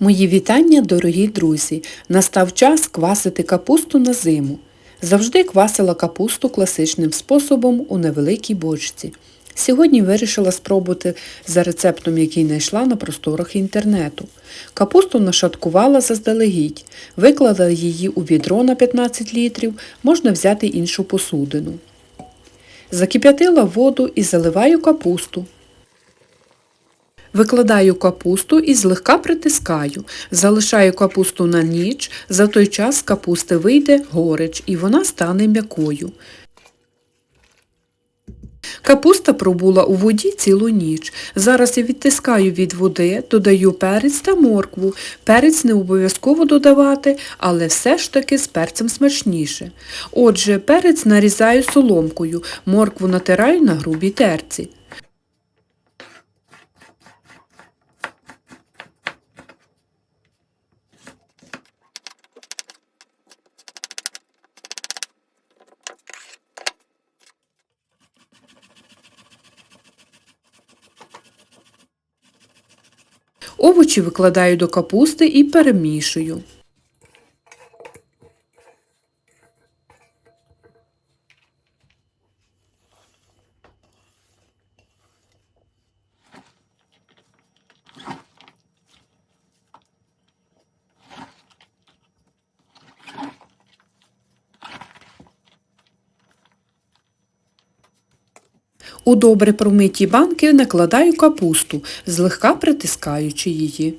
Мої вітання, дорогі друзі! Настав час квасити капусту на зиму. Завжди квасила капусту класичним способом у невеликій бочці. Сьогодні вирішила спробувати за рецептом, який знайшла на просторах інтернету. Капусту нашаткувала заздалегідь, виклала її у відро на 15 літрів, можна взяти іншу посудину. Закип'ятила воду і заливаю капусту. Викладаю капусту і злегка притискаю. Залишаю капусту на ніч, за той час з капусти вийде горич і вона стане м'якою. Капуста пробула у воді цілу ніч. Зараз я відтискаю від води, додаю перець та моркву. Перець не обов'язково додавати, але все ж таки з перцем смачніше. Отже, перець нарізаю соломкою, моркву натираю на грубій терці. Овочі викладаю до капусти і перемішую. У добре промиті банки накладаю капусту, злегка притискаючи її.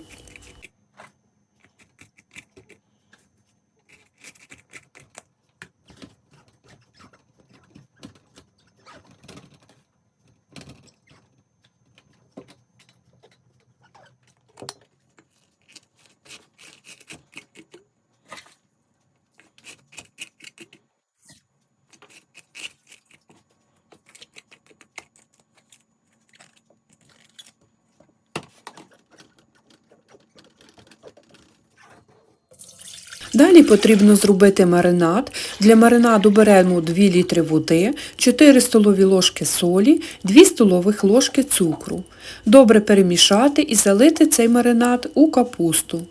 Далі потрібно зробити маринад. Для маринаду беремо 2 літри води, 4 столові ложки солі, 2 столових ложки цукру. Добре перемішати і залити цей маринад у капусту.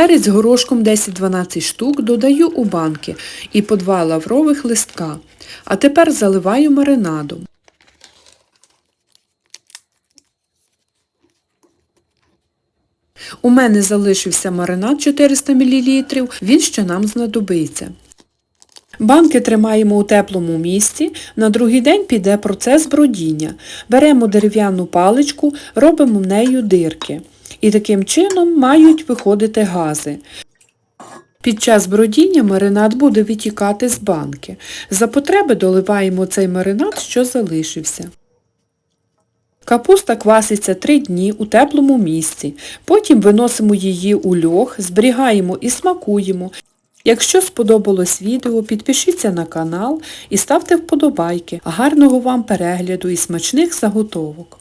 Перець горошком 10-12 штук додаю у банки і по 2 лаврових листка. А тепер заливаю маринадом. У мене залишився маринад 400 мл, він ще нам знадобиться. Банки тримаємо у теплому місці, на другий день піде процес бродіння. Беремо дерев'яну паличку, робимо нею дирки. І таким чином мають виходити гази. Під час бродіння маринад буде витікати з банки. За потреби доливаємо цей маринад, що залишився. Капуста кваситься 3 дні у теплому місці. Потім виносимо її у льох, зберігаємо і смакуємо. Якщо сподобалось відео, підпишіться на канал і ставте вподобайки. Гарного вам перегляду і смачних заготовок!